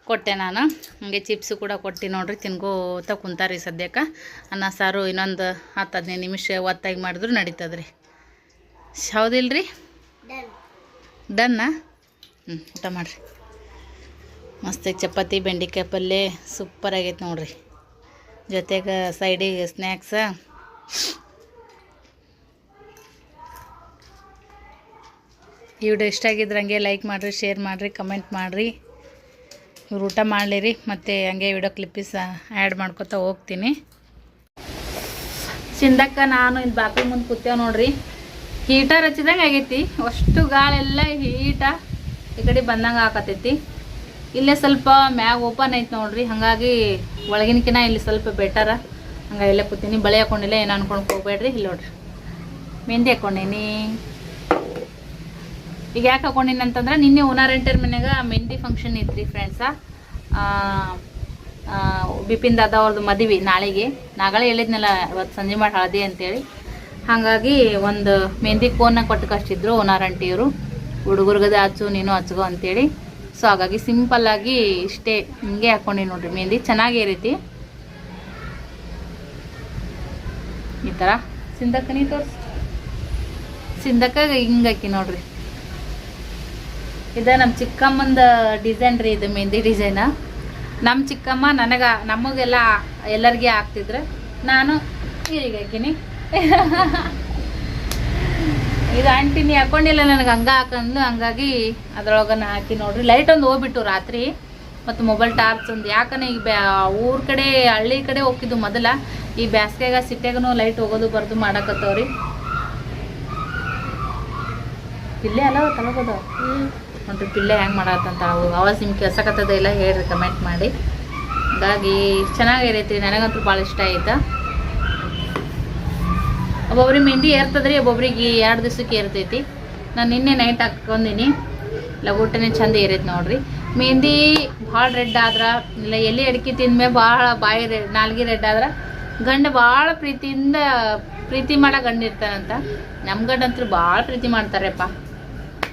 ಕೊಟ್ಟೆ ನಾನು. ಹಂಗೆ ಚಿಪ್ಸು ಕೂಡ ಕೊಟ್ಟು ನೋಡ್ರಿ. ತಿನ್ಕೋತ ಕುಂತಾರಿ ಸದ್ಯಕ್ಕೆ. ಅನ್ನ ಸಾರು ಇನ್ನೊಂದು ಹತ್ತು ಹದಿನೈದು ನಿಮಿಷ ಒತ್ತಾಗಿ ಮಾಡಿದ್ರು ನಡೀತದ್ರಿ. ಹೌದಿಲ್ರಿ? ಡನ್ ಡನ್ನಾ ಹ್ಞೂ ಊಟ ಮಾಡಿರಿ. ಮಸ್ತಾಗಿ ಚಪಾತಿ ಬೆಂಡೆಕಾಯಿ ಪಲ್ಯ ಸೂಪರ್ ಆಗೈತೆ ನೋಡ್ರಿ. ಜೊತೆಗೆ ಸೈಡಿಗೆ ಸ್ನ್ಯಾಕ್ಸ ಈ ವಿಡಿಯೋ ಇಷ್ಟ ಆಗಿದ್ರೆ ಹಂಗೆ ಲೈಕ್ ಮಾಡಿರಿ ಶೇರ್ ಮಾಡಿರಿ ಕಮೆಂಟ್ ಮಾಡಿರಿ. ಇವ್ರು ಊಟ ಮಾಡಲಿರಿ ಮತ್ತು ಹಂಗೆ ವಿಡಿಯೋ ಕ್ಲಿಪ್ಪಿಸ ಆ್ಯಡ್ ಮಾಡ್ಕೋತಾ ಹೋಗ್ತೀನಿ. ಚಿಂದಕ್ಕ ನಾನು ಇನ್ನು ಬಾಕಿ ಮುಂದೆ ಕೂತೇವೆ ನೋಡ್ರಿ. ಹೀಟರ್ ಹಚ್ಚಿದಂಗೆ ಆಗೈತಿ. ಅಷ್ಟು ಗಾಳೆಲ್ಲ ಹೀಟ ಈ ಕಡೆ ಬಂದಂಗೆ ಆಕತೈತಿ. ಇಲ್ಲೇ ಸ್ವಲ್ಪ ಮ್ಯಾಗ ಓಪನ್ ಐತೆ ನೋಡ್ರಿ. ಹಾಗಾಗಿ ಒಳಗಿನಕಿನ ಇಲ್ಲಿ ಸ್ವಲ್ಪ ಬೆಟರ ಹಂಗಾಗಿ ಇಲ್ಲೇ ಕೂತೀನಿ. ಬಳೆ ಹಾಕೊಂಡಿಲ್ಲ ಏನು ಅನ್ಕೊಂಡು ಹೋಗ್ಬೇಡ್ರಿ. ಇಲ್ಲಿ ನೋಡ್ರಿ. ಮೆಹಂದಿ ಹಾಕೊಂಡೇನಿ. ಈಗ ಯಾಕೆ ಹಾಕೊಂಡಿನಿ ಅಂತಂದ್ರೆ ನಿನ್ನೆ ಓನಾರೆಂಟರ್ ಮನ್ಯಾಗ ಮೆಹಂದಿ ಫಂಕ್ಷನ್ ಇತ್ರಿ ಫ್ರೆಂಡ್ಸ ಬಿಪಿನ್ ದಾದ ಅವ್ರದ್ದು ಮದುವೆ ನಾಳೆಗೆ. ನಾಗಳೇ ಹೇಳಿದ್ನಲ್ಲ ಇವತ್ತು ಸಂಜೆ ಮಾಡಿ ಹಳದಿ ಅಂತೇಳಿ. ಹಾಗಾಗಿ ಒಂದು ಮೆಹಂದಿ ಫೋನ್ನ ಕೊಟ್ಟು ಕಷ್ಟಿದ್ರು ಓನಾರ್ ಅಂಟಿಯವರು ಹುಡುಗರ್ಗದ ಹಚ್ಚು ನೀನು ಹಚ್ಚಗೋ ಅಂತೇಳಿ. ಸೊ ಹಾಗಾಗಿ ಸಿಂಪಲ್ಲಾಗಿ ಇಷ್ಟೇ. ಹಿಂಗೆ ಹಾಕ್ಕೊಂಡಿ ನೋಡ್ರಿ ಮೆಹಂದಿ. ಚೆನ್ನಾಗಿ ರೀತಿ ಈ ಥರ ಸಿಂಧಕ್ಕ ನೀ ತೋರ್ಸು. ಸಿಂಧಕ್ಕ ಹಿಂಗೆ ಹಾಕಿ ನೋಡ್ರಿ. ಇದು ನಮ್ಮ ಚಿಕ್ಕಮ್ಮಂದ ಡಿಸೈನ್ ರೀ ಇದು ಮೆಹಂದಿ ಡಿಸೈನ ನಮ್ಮ ಚಿಕ್ಕಮ್ಮ ನನಗೆ, ನಮಗೆಲ್ಲ ಎಲ್ಲರಿಗೆ ಹಾಕ್ತಿದ್ರು. ನಾನು ಹೀಗೆ ಹಾಕಿನಿ. ಇದು ಆಂಟಿ, ನೀ ಹಾಕೊಂಡಿಲ್ಲ, ನನಗೆ ಹಂಗ ಹಾಕಂದು ಹಂಗಾಗಿ ಅದ್ರೊಳಗೆ ನಾ ಹಾಕಿ ನೋಡ್ರಿ. ಲೈಟ್ ಒಂದು ಹೋಗ್ಬಿಟ್ಟು ರಾತ್ರಿ. ಮತ್ತು ಮೊಬೈಲ್ ಟಾರ್ಚ್ ಒಂದು. ಯಾಕಂದ್ರೆ ಈಗ ಬ್ಯಾ, ಊರ ಕಡೆ, ಹಳ್ಳಿ ಕಡೆ ಹೋಗಿದ್ದು ಮೊದಲ. ಈ ಬ್ಯಾಸ್ಗ್ಯಾಗ ಸಿಟ್ಟೆಗೂ ಲೈಟ್ ಹೋಗೋದು ಬರ್ದು ಮಾಡಕತ್ತವ್ರಿ. ಪಿಲ್ಲೆ ಅಲ್ಲ ತಲಗೋದ ನೋಡ್ರಿ ಪಿಲ್ಲೆ ಹೆಂಗೆ ಮಾಡತ್ತಂತ ಅವು. ಅವಾಜ್ ನಿಮ್ಗೆ ಕೆಲ್ಸಕತ್ತದ ಇಲ್ಲ ಹೇಳ್ರಿ ಕಮೆಂಟ್ ಮಾಡಿ. ಹಾಗಾಗಿ ಚೆನ್ನಾಗಿರೈತಿ ನನಗಂತೂ ಭಾಳ ಇಷ್ಟ ಆಯ್ತಾ. ಒಬ್ಬೊಬ್ರಿಗೆ ಮೆಹಂದಿ ಏರ್ತದ್ರಿ ಒಬ್ಬೊಬ್ರಿಗೆ ಎರಡು ದಿವಸಕ್ಕೆ ಏರ್ತೈತಿ. ನಾನು ನಿನ್ನೆ ನೈಟ್ ಹಾಕ್ಕೊಂದಿನಿ ಲಗೋಟನೆ ಚಂದ ಏರೈತಿ ನೋಡ್ರಿ. ಮೆಹಂದಿ ಭಾಳ ರೆಡ್ ಆದ್ರೆ, ಇಲ್ಲ ಎಲೆ ಅಡಿಕೆ ತಿಂದ್ಮೇಲೆ ಭಾಳ ಬಾಯಿ ರೆಡ್ ನಾಲ್ಗೆ ರೆಡ್ ಆದ್ರೆ, ಗಂಡ ಭಾಳ ಪ್ರೀತಿಯಿಂದ, ಪ್ರೀತಿ ಮಾಡೋ ಗಂಡ ಇರ್ತಾನಂತ. ನಮ್ಮ ಗಂಡ ಅಂತೂ ಭಾಳ ಪ್ರೀತಿ ಮಾಡ್ತಾರೆಪ್ಪ.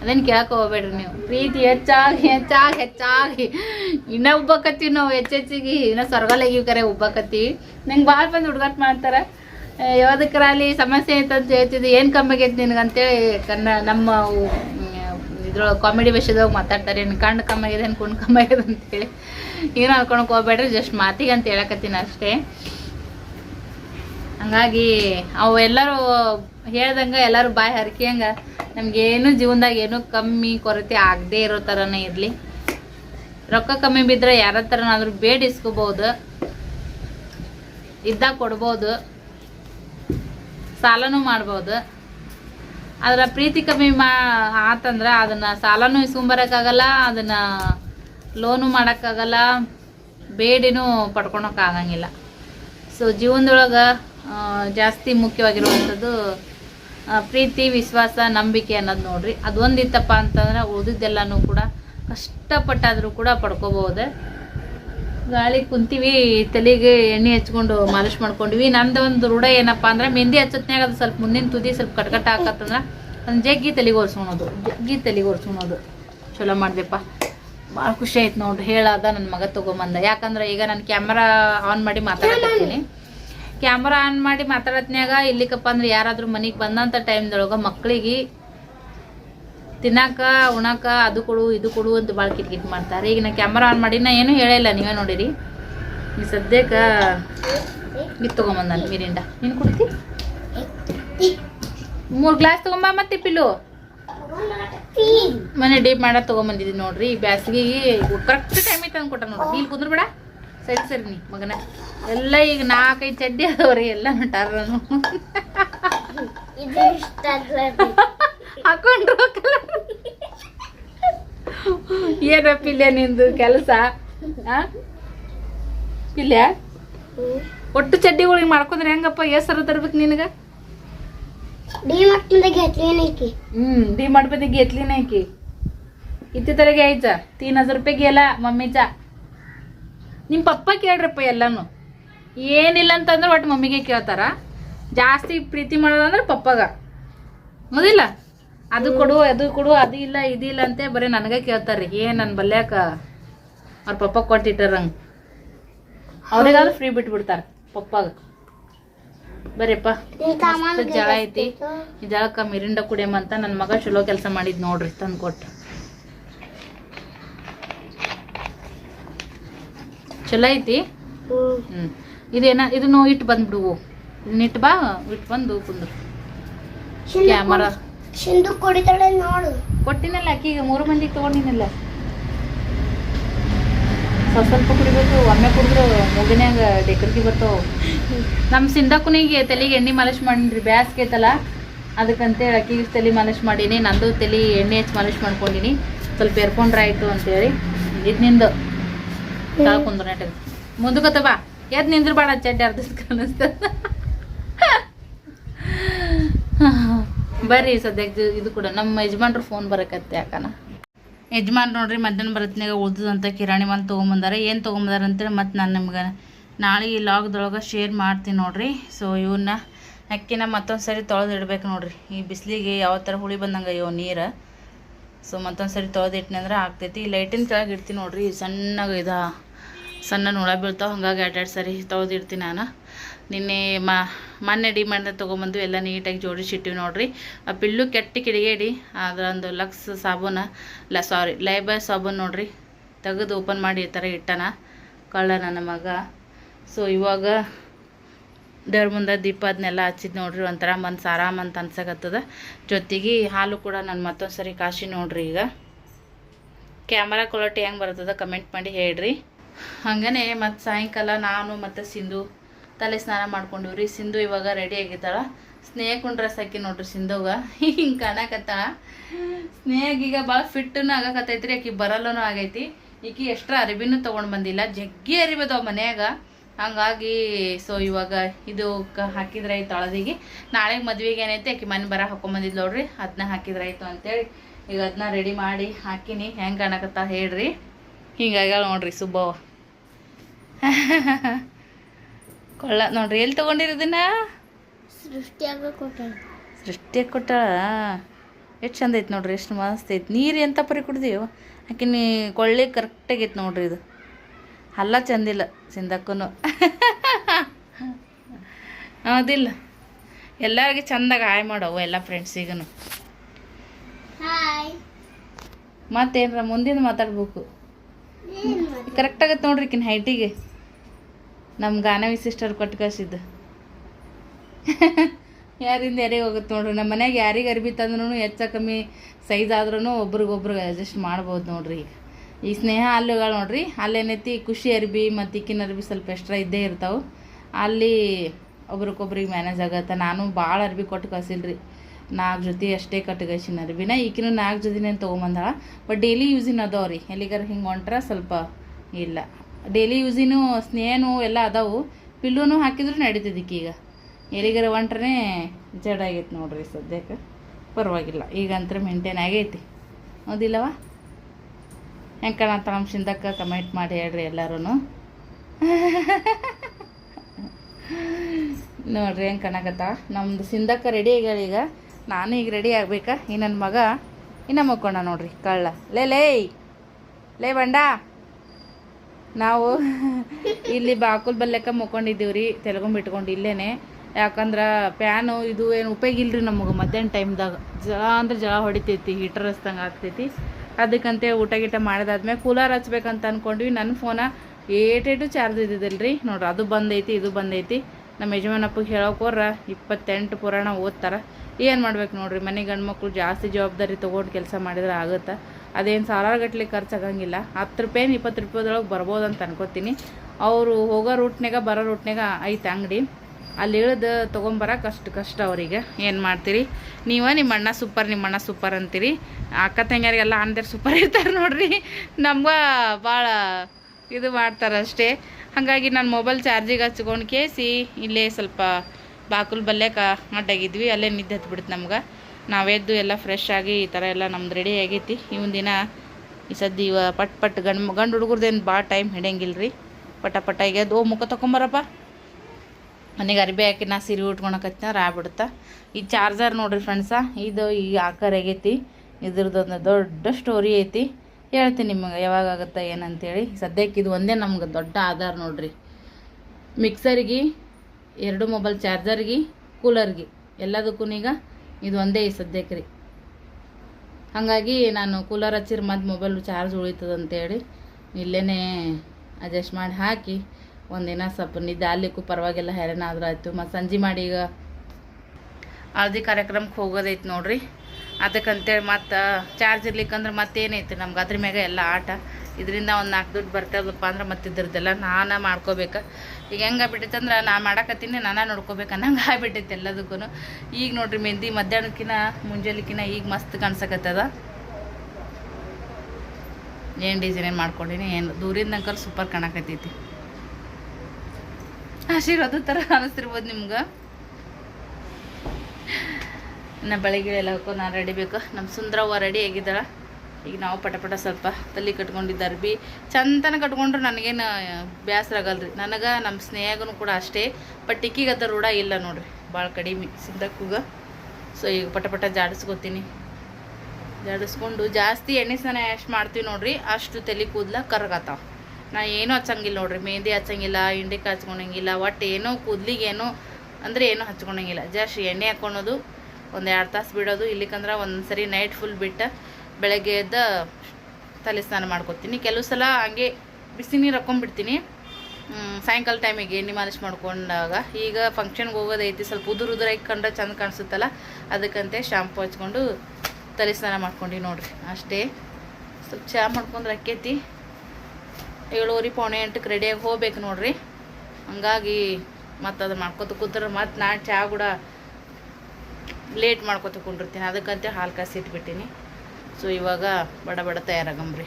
ಅದನ್ನು ಕೇಳಕ್ಕೆ ಹೋಗ್ಬೇಡ್ರಿ ನೀವು. ಪ್ರೀತಿ ಹೆಚ್ಚಾಗಿ ಹೆಚ್ಚಾಗಿ ಹೆಚ್ಚಾಗಿ. ಇನ್ನೂ ಉಬ್ಬಕತ್ತೀವಿ ನಾವು ಹೆಚ್ಚೆಚ್ಚಿಗೆ ಇನ್ನೂ ಸ್ವರ್ಗಲ್ಲಿ ಕರೆ ಉಬ್ಬಕತ್ತೀವಿ. ನಂಗೆ ಭಾಳ ಬಂದು ಹುಡುಗಾಟ ಮಾಡ್ತಾರೆ. ಯಾವುದಕ್ಕರಲ್ಲಿ ಸಮಸ್ಯೆ ಅಂತ ಹೇಳ್ತಿದ್ದೆ. ಏನು ಕಮ್ಮಿ ಆಗೈತೆ ನಿನಗಂತೇಳಿ ಕನ್ನ ನಮ್ಮ ಇದ್ರೊಳಗೆ ಕಾಮಿಡಿ ವಿಷಯದಾಗ ಮಾತಾಡ್ತಾರೆ. ಏನು ಕಣ್ಣು ಕಮ್ಮಿ ಆಗಿದೆ ಏನು ಕುಣ್ ಕಮ್ಮಿ ಆಗಿದೆ ಅಂತೇಳಿ. ಏನು ಅನ್ಕೊಳಕ್ಕೆ ಹೋಗ್ಬೇಡ್ರಿ ಜಸ್ಟ್ ಮಾತಿಗೆ ಅಂತ ಹೇಳಕತ್ತೀನಿ ಅಷ್ಟೇ. ಹಂಗಾಗಿ ಅವು ಎಲ್ಲರೂ ಹೇಳ್ದಂಗೆ ಎಲ್ಲರೂ ಬಾಯಿ ಹರಕೆಯಂಗ ನಮಗೇನು ಜೀವನದಾಗ ಏನೂ ಕಮ್ಮಿ ಕೊರತೆ ಆಗದೇ ಇರೋ ಥರನೇ ಇರಲಿ. ರೊಕ್ಕ ಕಮ್ಮಿ ಬಿದ್ದರೆ ಯಾರ ಥರನಾದ್ರೂ ಬೇಡ ಇಸ್ಕೋಬೋದು ಇದ್ದಾಗ ಕೊಡ್ಬೋದು. ಸಾಲನೂ ಮಾಡ್ಬೋದು. ಅದರ ಪ್ರೀತಿ ಕಮ್ಮಿ ಮಾ, ಆತಂದ್ರೆ ಅದನ್ನು ಸಾಲನೂ ಇಸ್ಕೊಂಬರೋಕ್ಕಾಗಲ್ಲ, ಅದನ್ನು ಲೋನು ಮಾಡೋಕ್ಕಾಗಲ್ಲ, ಬೇಡಿನೂ ಪಡ್ಕೊಳಕ್ಕಾಗಂಗಿಲ್ಲ. ಸೊ ಜೀವನದೊಳಗೆ ಜಾಸ್ತಿ ಮುಖ್ಯವಾಗಿರುವಂಥದ್ದು ಪ್ರೀತಿ, ವಿಶ್ವಾಸ, ನಂಬಿಕೆ ಅನ್ನೋದು ನೋಡ್ರಿ. ಅದೊಂದಿತ್ತಪ್ಪ ಅಂತಂದ್ರೆ ಉಳಿದಿದ್ದೆಲ್ಲನೂ ಕೂಡ ಕಷ್ಟಪಟ್ಟಾದರೂ ಕೂಡ ಪಡ್ಕೋಬಹುದು ಗಾಳಿ ಕುಂತೀವಿ, ತಲೆಗೆ ಎಣ್ಣೆ ಹಚ್ಕೊಂಡು ಮಾಲಿಶ್ ಮಾಡ್ಕೊಂಡಿವಿ. ನಂದು ಒಂದು ರೂಢ ಏನಪ್ಪ ಅಂದ್ರೆ ಮೆಹಂದಿ ಹಚ್ಚತ್ನ್ಯಾಗ ಅದು ಸ್ವಲ್ಪ ಮುಂದಿನ ತುದಿ ಸ್ವಲ್ಪ ಕಟ್ಕಟ್ಟ ಹಾಕತ್ತಂದ್ರೆ ಒಂದು ಜಗ್ಗಿ ತಲೆಗೆ ಒರೆಸ್ಕೊಳೋದು, ಜಗ್ಗಿ ತಲೆಗೆ ಒರೆಸ್ಕೊಳೋದು. ಚಲೋ ಮಾಡ್ದೆಪ್ಪ. ಭಾಳ ಖುಷಿ ಆಯ್ತು ನೋಡ್ರಿ ಹೇಳಾದ ನನ್ನ ಮಗ ತೊಗೊಂಬಂದ. ಯಾಕಂದ್ರೆ ಈಗ ನಾನು ಕ್ಯಾಮ್ರಾ ಆನ್ ಮಾಡಿ ಮಾತಾಡಕತ್ತೀನಿ. ಕ್ಯಾಮ್ರಾ ಆನ್ ಮಾಡಿ ಮಾತಾಡತ್ನ್ಯಾಗ ಇಲ್ಲಿಕಪ್ಪ ಅಂದ್ರೆ ಯಾರಾದರೂ ಮನೆಗೆ ಬಂದಂಥ ಟೈಮ್ದೊಳಗೆ ಮಕ್ಕಳಿಗೆ ತಿನ್ನಾಕ, ಉಣಕ, ಅದು ಕೊಡು, ಇದು ಕೊಡು ಅಂತ ಭಾಳ ಕಿಟ್ಕಿಟ್ ಮಾಡ್ತಾರೆ. ಈಗ ನಾ ಕ್ಯಾಮ್ರಾ ಆನ್ ಮಾಡಿ ನಾ ಏನು ಹೇಳಿಲ್ಲ ನೀವೇ ನೋಡಿರಿ. ಈ ಸದ್ಯಕ್ಕ ಇದು ತೊಗೊಂಬಂದ ಮೀರಿಂಡ. ನೀನು ಕುಡಿತಿ? ಮೂರು ಗ್ಲಾಸ್ ತೊಗೊಂಬ ಮತ್ತೆ ಪಿಲ್ಲು. ಮನೆ ಡೀಪ್ ಮಾಡ ತೊಗೊಂಬಂದಿದ್ದೀನಿ ನೋಡ್ರಿ. ಈ ಬ್ಯಾಸಿಗೆ ಕರೆಕ್ಟ್ ಟೈಮ್ ತಂದು ಕೊಟ್ಟ ನೋಡ್ರಿ. ನೀನು ಕುಂದ್ರು ಬೇಡ. ಸರಿ ಸರಿ ನೀ ಮಗನ. ಎಲ್ಲ ಈಗ ನಾಲ್ಕೈದು ಚಡ್ಡಿ ಅದಾವ್ರಿ. ಎಲ್ಲ ನಟಾರ ಹಾಕೊಂಡ್ರು ಏನ ಪಿಲ್ಯ ನಿಂದು ಕೆಲಸ? ಪಿಲ್ಯ? ಒಟ್ಟು ಚಡ್ಡಿಗಳಿಗೆ ಮಾಡ್ಕೊಂಡ್ರೆ ಹೆಂಗಪ್ಪ ಹೆಸರು ತರ್ಬೇಕು ನಿನಗ? ಹ್ಮ್ ಡಿ ಮಾಡ್ಬೇಕು ಗೆತ್ಲಿನ ಐಕಿ ಇತ್ತಿ ತರಗೆ ಆಯ್ತಾ ತೀನ್ ಹಜಾರ್ ರೂಪಾಯಿ ಗೆಲ್ಲ ಮಮ್ಮಿ ಚ. ನಿಮ್ಮ ಪಪ್ಪ ಕೇಳ್ರಪ್ಪ ಎಲ್ಲಾನು. ಏನಿಲ್ಲ ಅಂತಂದ್ರೆ ಒಟ್ಟು ಮಮ್ಮಿಗೆ ಕೇಳ್ತಾರ. ಜಾಸ್ತಿ ಪ್ರೀತಿ ಮಾಡೋದಂದ್ರೆ ಪಪ್ಪಗ. ಮುದಿಲ್ಲ? ಅದು ಕೊಡು ಅದು ಕೊಡು ಅದು ಇಲ್ಲ ಇದಿಲ್ಲ ಅಂತೆ ಬರೀ ನನಗೆ ಕೇಳ್ತಾರ್ರಿ. ಏನ್ ನನ್ನ ಬಲ್ಯಾಕ ಅವ್ರ ಪಪ್ಪ ಕೊಟ್ಟಿಟ್ಟಾರಂಗೆ. ಅವ್ರಿಗಾದ್ರೂ ಫ್ರೀ ಬಿಟ್ಬಿಡ್ತಾರ ಪಪ್ಪಾಗ. ಬರೀಪ್ಪ ಜಳ ಐತಿ. ಈ ಜಳಕ್ಕ ಮಿರಿಂಡ ಕುಡಿಯಮ್ಮ ಅಂತ ನನ್ನ ಮಗ ಚಲೋ ಕೆಲಸ ಮಾಡಿದ್ ನೋಡ್ರಿ ತಂದು ಕೊಟ್ಟು ಚಲೋ ಐತಿ? ಹ್ಮ್. ಇದೇನ ಇದನ್ನು ಇಟ್ಟು ಬಂದ್ಬಿಡುವು ಇಟ್ಟು ಬಾ ಇಟ್ಟು ಬಂದು ಕುಂದ್ರು. ಕ್ಯಾಮರಾ. ಶಿಂದು ಕುಡಿತಾಳೆ ನೋಡು ಕೊಟ್ಟಿನಲ್ಲ ಅಕ್ಕಿಗೆ ಮೂರು ಮಂದಿಗೆ ತಗೊಂಡಿನಲ್ಲ. ಸ್ವಲ್ಪ ಸ್ವಲ್ಪ ಕುಡಿಬೇಕು ಒಮ್ಮೆ ಕುಡಿದ್ರು ಮುಗಿನ್ಯಾಗ ಡೆಕರ್ಗಿ ಬರ್ತಾವ. ನಮ್ಮ ಸಿಂಧಕ್ಕನಿಗೆ ತಲೆಗೆ ಎಣ್ಣೆ ಮಾಲಿಶ್ ಮಾಡಿನ್ರಿ ಬ್ಯಾಸ್ಗೆ ಐತಲ್ಲ ಅದಕ್ಕಂತೇಳಿ ಅಕ್ಕಿಗೆ ತಲೆ ಮಾಲಿಶ್ ಮಾಡೀನಿ ನಂದು ತಲೆ ಎಣ್ಣೆ ಹಚ್ಚಿ ಮಾಲಿಶ್ ಮಾಡ್ಕೊಂಡಿನಿ. ಸ್ವಲ್ಪ ಎರ್ಕೊಂಡ್ರೆ ಆಯ್ತು ಅಂತೇಳಿ ಇದು ನಿಂದು. ಕಳ್ಕೊಂಡ್ರು ನೆಟ್ಟಗೆ. ಮುಂದಕ್ಕೆ ಬಾ ಎದ್ ನಿಂದ್ರು ಬೇಡ ಚಡ್ಡಿ ಅರ್ಧಿಸ್ ಅನ್ನಿಸ್ತದ ಬರ್ರಿ ಸದ್ಯಕ್ಕೆ ಇದು ಕೂಡ. ನಮ್ಮ ಯಜಮಾನ್ರು ಫೋನ್ ಬರಕತ್ತೆ ಯಾಕನ ಯಜಮಾನ್ ನೋಡ್ರಿ ಮಧ್ಯಾಹ್ನ ಬರತ್ನಾಗ ಉಳ್ದದಂತ ಕಿರಾಣಿ ಮಾಲ್ ತೊಗೊಂಬಂದಾರ. ಏನು ತೊಗೊಂಬಂದಾರ ಅಂತೇಳಿ ಮತ್ತು ನಾನು ನಿಮ್ಗೆ ನಾಳೆ ಈ ಲಾಗ್ದೊಳಗೆ ಶೇರ್ ಮಾಡ್ತೀನಿ ನೋಡ್ರಿ. ಸೊ ಇವನ್ನ ಅಕ್ಕಿನ ಮತ್ತೊಂದು ಸರಿ ಇಡ್ಬೇಕು ನೋಡ್ರಿ. ಈ ಬಿಸಿಲಿಗೆ ಯಾವ ಥರ ಹುಳಿ ಬಂದಂಗೆ ಅಯ್ಯೋ ನೀರು. ಸೊ ಮತ್ತೊಂದು ಸರಿ ತೊಳೆದಿಟ್ನಿ ಅಂದ್ರೆ ಆಗ್ತೈತಿ ಲೈಟಿನ ಕೆಳಗೆ ಇಡ್ತೀನಿ ನೋಡ್ರಿ. ಸಣ್ಣಗೆ ಇದು. ಸಣ್ಣ ಹುಳ ಬೀಳ್ತಾವೆ. ಹಂಗಾಗಿ ಎರಡೆರಡು ಸರಿ ತೊಳೆದಿಡ್ತೀನಿ ನಾನು. ನಿನ್ನೆ ಮಾ ಮೊನ್ನೆ ಡಿ ಮಾಡಿದ ತೊಗೊಂಬಂದು ಎಲ್ಲ ನೀಟಾಗಿ ಜೋಡಿಸಿಟ್ಟಿವಿ ನೋಡ್ರಿ. ಆ ಪಿಲ್ಲು ಕೆಟ್ಟ ಕಿಡಿಗೇಡಿ ಅದರೊಂದು ಲಕ್ಸ್ ಸಾಬೂನ, ಲ ಸಾರಿ, ಲೈಬಾಯ್ ಸಾಬೂನು ನೋಡ್ರಿ. ತೆಗೆದು ಓಪನ್ ಮಾಡಿ ಈ ಥರ ಇಟ್ಟನ, ಕಳ್ಳ ನನ್ನ ಮಗ. ಸೊ ಇವಾಗ ದೇವ್ರ ಮುಂದೆ ದೀಪ ಅದನ್ನೆಲ್ಲ ಹಚ್ಚಿದ್ ನೋಡ್ರಿ, ಒಂಥರ ಮನ್ಸು ಆರಾಮ್ ಅಂತ ಅನ್ಸಕತ್ತದ. ಜೊತೆಗೆ ಹಾಲು ಕೂಡ ನಾನು ಮತ್ತೊಂದು ಸರಿ ಕಾಶಿ ನೋಡ್ರಿ ಈಗ. ಕ್ಯಾಮರಾ ಕ್ವಾಲಿಟಿ ಹೆಂಗೆ ಬರ್ತದ ಕಮೆಂಟ್ ಮಾಡಿ ಹೇಳ್ರಿ. ಹಾಗೇ ಮತ್ತು ಸಾಯಂಕಾಲ ನಾನು ಮತ್ತು ಸಿಂಧು ತಲೆ ಸ್ನಾನ ಮಾಡ್ಕೊಂಡಿವ್ರಿ. ಸಿಂಧು ಇವಾಗ ರೆಡಿ ಆಗಿದ್ದಾಳ. ಸ್ನೇಹ ಡ್ರೆಸ್ ಹಾಕಿ ನೋಡ್ರಿ ಸಿಂಧುಗ. ಹಿಂಗೆ ಕಾಣಕತ್ತಾಳ. ಈಗ ಭಾಳ ಫಿಟ್ಟನು ಆಗಕತ್ತೈತ್ರಿ. ಆಕಿ ಬರಲ್ಲೂ ಆಗೈತಿ. ಈಕಿ ಎಷ್ಟ್ರ ಅರಿಬಿನೂ ತೊಗೊಂಡು ಬಂದಿಲ್ಲ. ಜಗ್ಗಿ ಅರಿಬದವ ಮನ್ಯಾಗ. ಹಂಗಾಗಿ ಸೊ ಇವಾಗ ಇದು ಕ ಹಾಕಿದ್ರೆ ಆಯ್ತು ಹಳದಿಗೆ ನಾಳೆಗೆ ಮದ್ವೆಗೆ ಏನೈತಿ ಆಕಿ ಮನೆ ಬರ ಹಾಕೊಂಬಂದಿದ್ದು ನೋಡ್ರಿ. ಅದನ್ನ ಹಾಕಿದ್ರಾಯ್ತು ಅಂತೇಳಿ ಈಗ ಅದನ್ನ ರೆಡಿ ಮಾಡಿ ಹಾಕಿನಿ. ಹೆಂಗೆ ಕಾಣಕತ್ತ ಹೇಳ್ರಿ. ಹಿಂಗಾಗ್ಯಾಳ ನೋಡ್ರಿ ಸುಬ್ಬವ್ವ. ಕೊಳ್ಳ ನೋಡ್ರಿ ಎಲ್ಲಿ ತೊಗೊಂಡಿರೋದನ್ನ ಸೃಷ್ಟಿಯಾಗ ಕೊಟ್ಟಾಳೆ. ಸೃಷ್ಟಿಯಾಗಿ ಕೊಟ್ಟಾಳ? ಎಷ್ಟು ಚಂದ ಐತೆ ನೋಡ್ರಿ ಎಷ್ಟು ಮಸ್ತ್ ಐತೆ. ನೀರು ಎಂತ ಪರಿ ಕುಡ್ದೀವ ನೀ ಕೊಳ್ಳೆ ಕರೆಕ್ಟಾಗೈತೆ ನೋಡ್ರಿ ಇದು. ಅಲ್ಲ ಚಂದಿಲ್ಲ ಸಿಂದಕ್ಕೂ ಅದಿಲ್ಲ ಎಲ್ಲರಿಗೆ ಚಂದಾಗ ಹಾಯ್ ಮಾಡವು ಎಲ್ಲ ಫ್ರೆಂಡ್ಸಿಗೂ ಮತ್ತೇನ್ರ ಮುಂದಿನ ಮಾತಾಡ್ಬೇಕು. ಏನ್ ಮಾಡಿ ಕರೆಕ್ಟ್ ಆಗತ್ತೆ ನೋಡ್ರಿ ಕಿನ್ ಹೈಟಿಗೆ ನಮ್ಮ ಗಾನವಿ ಸಿಸ್ಟರ್ ಕೊಟ್ಟು ಕಳ್ಸಿದ್ದು ಯಾರಿಂದ ಯಾರಿಗೆ ಹೋಗುತ್ತೆ ನೋಡ್ರಿ. ನಮ್ಮ ಮನೆಗೆ ಯಾರಿಗೆ ಅರ್ಬಿ ತಂದ್ರೂ ಹೆಚ್ಚ ಕಮ್ಮಿ ಸೈಜ್ ಆದ್ರೂ ಒಬ್ರಿಗೊಬ್ರಿಗೆ ಅಡ್ಜಸ್ಟ್ ಮಾಡ್ಬೋದು ನೋಡ್ರಿ ಈಗ. ಈ ಸ್ನೇಹ ಅಲ್ಲುಗಳು ನೋಡ್ರಿ. ಅಲ್ಲೇನೈತಿ ಖುಷಿ ಅರ್ಬಿ ಮತ್ತು ಇಕ್ಕಿನ ಅರ್ಬಿ ಸ್ವಲ್ಪ ಎಕ್ಸ್ಟ್ರಾ ಇದ್ದೇ ಇರ್ತಾವೆ. ಅಲ್ಲಿ ಒಬ್ರಿಗೊಬ್ರಿಗೆ ಮ್ಯಾನೇಜ್ ಆಗತ್ತೆ. ನಾನು ಭಾಳ ಅರ್ಬಿ ಕೊಟ್ಟು ಕಳ್ಸಿಲ್ರಿ ನಾಲ್ಕು ಜೊತೆ ಅಷ್ಟೇ ಕಟ್ಗಸಿನ ಅರ್ಬಿನ. ಈಕಿನೂ ನಾಲ್ಕು ಜೊತೆನೇ ತೊಗೊಂಬಂದಾಳ. ಬಟ್ ಡೈಲಿ ಯೂಸಿನ ಅದಾವ ರೀ ಎಲ್ಲಿಗಾರ ಹಿಂಗೆ ಹೊಂಟ್ರೆ ಸ್ವಲ್ಪ ಇಲ್ಲ. ಡೈಲಿ ಯೂಸಿನೂ ಸ್ನೇಹನೂ ಎಲ್ಲ ಅದಾವು. ಪಿಲ್ಲೂನು ಹಾಕಿದ್ರು ನಡೀತಿದ್ದಕ್ಕೆ ಈಗ. ಎಲ್ಲಿಗಾರ ಹೊಂಟ್ರೆ ಜಡ ಆಗೈತೆ ನೋಡ್ರಿ ಸದ್ಯಕ್ಕೆ ಪರವಾಗಿಲ್ಲ. ಈಗ ಅಂತೂ ಮೇಂಟೈನ್ ಆಗೈತಿ. ಹೌದಿಲ್ಲವ? ಹೆಂಗೆ ಕಾಣತ್ತ ನಮ್ಮ ಶಿಂದಕ್ಕ ಕಮೆಂಟ್ ಮಾಡಿ ಹೇಳ್ರಿ ಎಲ್ಲರೂ ನೋಡ್ರಿ ಹೆಂಗೆ ಕಾಣಕತ್ತ? ನಮ್ದು ಸಿಂಧಕ್ಕ ರೆಡಿ ಆಗ್ಯಾಳ ಈಗ. ನಾನು ಈಗ ರೆಡಿ ಆಗ್ಬೇಕಾ? ಈ ನನ್ನ ಮಗ. ಇನ್ನ ಮಕ್ಕೊಂಡ ನೋಡ್ರಿ. ಕಳ್ಳ. ಲೇ ಲೇ ಲೇ, ಬಂಡ. ನಾವು ಇಲ್ಲಿ ಬಾಕುಲ್ ಬಲ್ಲೆಕ್ಕ ಮುಕ್ಕೊಂಡಿದ್ದೀವಿ ರೀ ತೆಲಗುಂಬಿಟ್ಕೊಂಡು ಇಲ್ಲೇನೆ. ಯಾಕಂದ್ರೆ ಪ್ಯಾನು ಇದು ಏನು ಉಪಯೋಗ ಇಲ್ರಿ ನಮಗೆ ಮಧ್ಯಾಹ್ನ ಟೈಮ್ದಾಗ ಜಳ ಅಂದ್ರೆ ಜಳ ಹೊಡಿತೈತಿ ಹೀಟರ್ ಹಚ್ದಂಗೆ ಆಗ್ತೈತಿ. ಅದಕ್ಕಂತೆ ಊಟ ಗೀಟ ಮಾಡಿದಾದ್ಮೇಲೆ ಕೂಲರ್ ಹಚ್ಬೇಕಂತ ಅಂದ್ಕೊಂಡ್ವಿ ನನ್ನ ಫೋನ ಏಟೇಟು ಚಾರ್ಜ್ ಇದ್ದಿದ್ದಿಲ್ಲ ರೀ ನೋಡ್ರಿ ಅದು ಬಂದೈತಿ, ಇದು ಬಂದೈತಿ. ನಮ್ಮ ಯಜಮಾನಪ್ಪಗೆ ಹೇಳೋಕೋರ ಇಪ್ಪತ್ತೆಂಟು ಪುರಾಣ ಓದ್ತಾರೆ. ಏನು ಮಾಡ್ಬೇಕು ನೋಡ್ರಿ ಮನೆ ಗಂಡು ಮಕ್ಕಳು ಜಾಸ್ತಿ ಜವಾಬ್ದಾರಿ ತೊಗೊಂಡು ಕೆಲಸ ಮಾಡಿದ್ರೆ ಆಗುತ್ತೆ. ಅದೇನು ಸಾವಿರಾರು ಗಟ್ಲೆ ಖರ್ಚಾಗಂಗಿಲ್ಲ ಹತ್ತು ರೂಪಾಯಿ ಇಪ್ಪತ್ತು ರೂಪಾಯಿದೊಳಗೆ ಬರ್ಬೋದು ಅಂತ ಅನ್ಕೋತೀನಿ. ಅವರು ಹೋಗೋ ರೂಟ್ನಾಗ ಬರೋ ರೂಟ್ನಾಗ ಐತೆ ಅಂಗಡಿ. ಅಲ್ಲಿ ಇಳಿದು ತೊಗೊಂಬರಕ್ಕೆ ಅಷ್ಟು ಕಷ್ಟ ಅವರಿಗೆ. ಏನು ಮಾಡ್ತೀರಿ? ನೀವು ನಿಮ್ಮ ಅಣ್ಣ ಸೂಪರ್ ನಿಮ್ಮ ಅಣ್ಣ ಸೂಪರ್ ಅಂತೀರಿ. ಅಕ್ಕ ತಂಗಿಯರಿಗೆಲ್ಲ ಅಣ್ಣದೇರು ಸೂಪರ್ ಇರ್ತಾರೆ ನೋಡ್ರಿ. ನಮ್ಗೆ ಭಾಳ ಇದು ಮಾಡ್ತಾರೆ ಅಷ್ಟೇ. ಹಾಗಾಗಿ ನಾನು ಮೊಬೈಲ್ ಚಾರ್ಜಿಗೆ ಹಚ್ಕೊಂಡು ಕೇಸಿ ಇಲ್ಲೇ ಸ್ವಲ್ಪ ಬಾಕುಲ್ ಬಲ್ಲೆ ಅಡ್ಡಾಗಿದ್ವಿ ಅಲ್ಲೇ ನಿದ್ದೆ ಹತ್ಬಿಡ್ತು ನಮ್ಗೆ. ನಾವೆದ್ದು ಎಲ್ಲ ಫ್ರೆಶ್ ಆಗಿ ಈ ಥರ ಎಲ್ಲ ನಮ್ದು ರೆಡಿ ಆಗೈತಿ. ಇವನ್ ದಿನ ಈ ಸದ್ಯ ಇವ ಪಟ್ ಪಟ್ ಗಂಡು ಗಂಡು ಹುಡುಗರ್ದೇನು ಭಾಳ ಟೈಮ್ ಹಿಡಿಯಂಗಿಲ್ಲ ರೀ ಪಟ ಪಟ ಈಗ ಮುಖ ತೊಗೊಂಬರಪ್ಪ ಮನೆಗೆ ಅರಿಬೆ ಹಾಕಿ ನಾ ಸೀರೆ ಉಟ್ಕೊಳಕತ್ತಿನ ಆಗ್ಬಿಡುತ್ತಾ ಈ ಚಾರ್ಜರ್ ನೋಡ್ರಿ ಫ್ರೆಂಡ್ಸ ಇದು ಈ ಆಕಾರ ಆಗೈತಿ. ಇದ್ರದ್ದೊಂದು ದೊಡ್ಡ ಸ್ಟೋರಿ ಐತಿ. ಹೇಳ್ತೀನಿ ನಿಮಗೆ ಯಾವಾಗ ಏನಂತೇಳಿ ಸದ್ಯಕ್ಕೆ ಇದು ಒಂದೇ ನಮ್ಗೆ ದೊಡ್ಡ ಆಧಾರ ನೋಡ್ರಿ. ಮಿಕ್ಸರ್ಗೆ ಎರಡು ಮೊಬೈಲ್ ಚಾರ್ಜರ್ಗೆ ಕೂಲರ್ಗೆ ಎಲ್ಲದಕ್ಕೂ ಈಗ ಇದು ಒಂದೇ ಸದ್ಯಕ್ಕೆ ರೀ. ಹಾಗಾಗಿ ನಾನು ಕೂಲರ್ ಹಚ್ಚಿರ ಮತ್ತು ಮೊಬೈಲ್ ಚಾರ್ಜ್ ಉಳಿತದ ಅಂತೇಳಿ ಇಲ್ಲೇ ಅಡ್ಜಸ್ಟ್ ಮಾಡಿ ಹಾಕಿ ಒಂದಿನ ಸ್ವಲ್ಪ ನಿದ್ದೆ ಪರವಾಗಿಲ್ಲ, ಹೈರಾಣ ಆಯಿತು. ಮತ್ತು ಸಂಜೆ ಮಾಡಿ ಈಗ ಹಳದಿ ಕಾರ್ಯಕ್ರಮಕ್ಕೆ ಹೋಗೋದೈತೆ ನೋಡ್ರಿ. ಅದಕ್ಕಂತೇಳಿ ಮತ್ತು ಚಾರ್ಜ್ ಇರ್ಲಿಕ್ಕಂದ್ರೆ ಮತ್ತೇನೈತೆ ನಮ್ಗೆ ಅದ್ರ ಮ್ಯಾಗ? ಎಲ್ಲ ಆಟ. ಇದರಿಂದ ಒಂದು ನಾಲ್ಕು ದುಡ್ಡು ಬರ್ತದಪ್ಪ ಅಂದ್ರೆ ಮತ್ತಿದ್ರದ್ದೆಲ್ಲ ನಾನೇ ಮಾಡ್ಕೋಬೇಕು. ಈಗ ಹೆಂಗೆ ಆಗ್ಬಿಟ್ಟೈತೆ ಅಂದ್ರೆ ನಾ ಮಾಡಕತ್ತೀನಿ, ನಾನು ನೋಡ್ಕೋಬೇಕು ಅನ್ನಂಗೆ ಆಗ್ಬಿಟ್ಟೈತೆ ಎಲ್ಲದಕ್ಕೂ ಈಗ ನೋಡ್ರಿ ಮೆಹಂದಿ ಮಧ್ಯಾಹ್ನಕ್ಕಿನ ಮುಂಜಾನೆಕಿನ್ನ ಈಗ ಮಸ್ತ್ ಕಾಣಿಸಕತ್ತದ. ಏನು ಡಿಸೈನ್ ಮಾಡ್ಕೊಂಡೀನಿ, ಏನು ದೂರಿಂದ ಅಂಕಲ್ ಸೂಪರ್ ಕಾಣಕತ್ತೈತಿ. ಆಶೀರ್ವಾದ ಥರ ಅನಿಸ್ತಿರ್ಬೋದು ನಿಮ್ಗೆ. ಇನ್ನು ಬೆಳಗ್ಗೆ ಎಲ್ಲ ಹಾಕೋ ನಾನು ರೆಡಿ ಬೇಕು. ನಮ್ಮ ಸುಂದರವ್ವ ರೆಡಿ ಆಗಿದ್ದಾಳ. ಈಗ ನಾವು ಪಟ ಪಟ ಸ್ವಲ್ಪ ತಲೆ ಕಟ್ಕೊಂಡಿದ್ದಾರೆ ಅರ್ಬಿ ಚಂದನ ಕಟ್ಕೊಂಡ್ರೆ ನನಗೇನು ಬೇಸರ ಆಗಲ್ರಿ. ನನಗೆ ನಮ್ಮ ಸ್ನೇಹಗೂ ಕೂಡ ಅಷ್ಟೇ ಬಟ್ ಅದ ರೂಢ ಇಲ್ಲ ನೋಡ್ರಿ. ಭಾಳ ಕಡಿಮೆ ಸಿದ್ದಕ್ಕೂಗ ಸೊ ಈಗ ಪಟ ಪಟ ಜಾಡಿಸ್ಕೊತೀನಿ. ಜಾಡಿಸ್ಕೊಂಡು ಜಾಸ್ತಿ ಎಣ್ಣೆ ಸ್ನಾನ ಎಷ್ಟು ಮಾಡ್ತೀವಿ ನೋಡ್ರಿ, ಅಷ್ಟು ತಲೆ ಕೂದಲ ಕರ್ಗತ್ತಾವ ನಾ ಏನೂ ಹಚ್ಚಂಗಿಲ್ಲ ನೋಡ್ರಿ. ಮೆಹಂದಿ ಹಚ್ಚಂಗಿಲ್ಲ ಹಿಂಡಿಕ ಹಚ್ಕೊಳಂಗಿಲ್ಲ ಒಟ್ಟು ಏನೋ ಕೂದ್ಲಿಗೆ ಏನೋ ಅಂದರೆ ಏನೂ ಹಚ್ಕೊಳಂಗಿಲ್ಲ ಜಸ್ಟ್ ಎಣ್ಣೆ ಹಾಕ್ಕೊಳೋದು ಒಂದು ಎರಡು ತಾಸು ಬಿಡೋದು, ಇಲ್ಲಿಕಂದ್ರೆ ಒಂದು ಸರಿ ನೈಟ್ ಫುಲ್ ಬಿಟ್ಟು ಬೆಳಗ್ಗೆ ಎದ್ದ ತಲೆ ಸ್ನಾನ ಮಾಡ್ಕೊತೀನಿ. ಕೆಲವು ಸಲ ಹಂಗೆ ಬಿಸಿ ನೀರು ಹಾಕ್ಕೊಂಡ್ಬಿಡ್ತೀನಿ ಹ್ಮ್, ಸಾಯಂಕಾಲ ಟೈಮಿಗೆ ಎಣ್ಣೆ ಮಾಲಿಶ್ ಮಾಡ್ಕೊಂಡಾಗ ಈಗ ಫಂಕ್ಷನ್ಗೆ ಹೋಗೋದೈತಿ ಸ್ವಲ್ಪ ಉದುರು ಉದುರಾಗಿ ಕಂಡ್ರೆ ಚಂದ ಕಾಣಿಸುತ್ತಲ್ಲ ಅದಕ್ಕಂತೆ ಶಾಂಪು ಹಚ್ಕೊಂಡು ತಲೆ ಸ್ನಾನ ಮಾಡ್ಕೊಂಡು ನೋಡಿರಿ. ಅಷ್ಟೇ. ಸ್ವಲ್ಪ ಚಹಾ ಮಾಡ್ಕೊಂಡ್ರೆ ಅಕ್ಕೈತಿ ಏಳುವರೆ ಪೌಣೆ ಎಂಟಕ್ಕೆ ರೆಡಿಯಾಗಿ ಹೋಗ್ಬೇಕು ನೋಡ್ರಿ. ಹಂಗಾಗಿ ಮತ್ತು ಅದು ಮಾಡ್ಕೊತ ಕೂತ್ರೆ ಮತ್ತು ನಾನು ಚಹಾ ಕೂಡ ಲೇಟ್ ಮಾಡ್ಕೊತ ಕುಂಡಿರ್ತೀನಿ. ಅದಕ್ಕಂತೆ ಹಾಲು ಕಾಸಿ ಇಟ್ಬಿಟ್ಟಿನಿ. ಸೊ ಇವಾಗ ಬಡ ಬಡ ತಯಾರಾಗಂಬ್ರಿ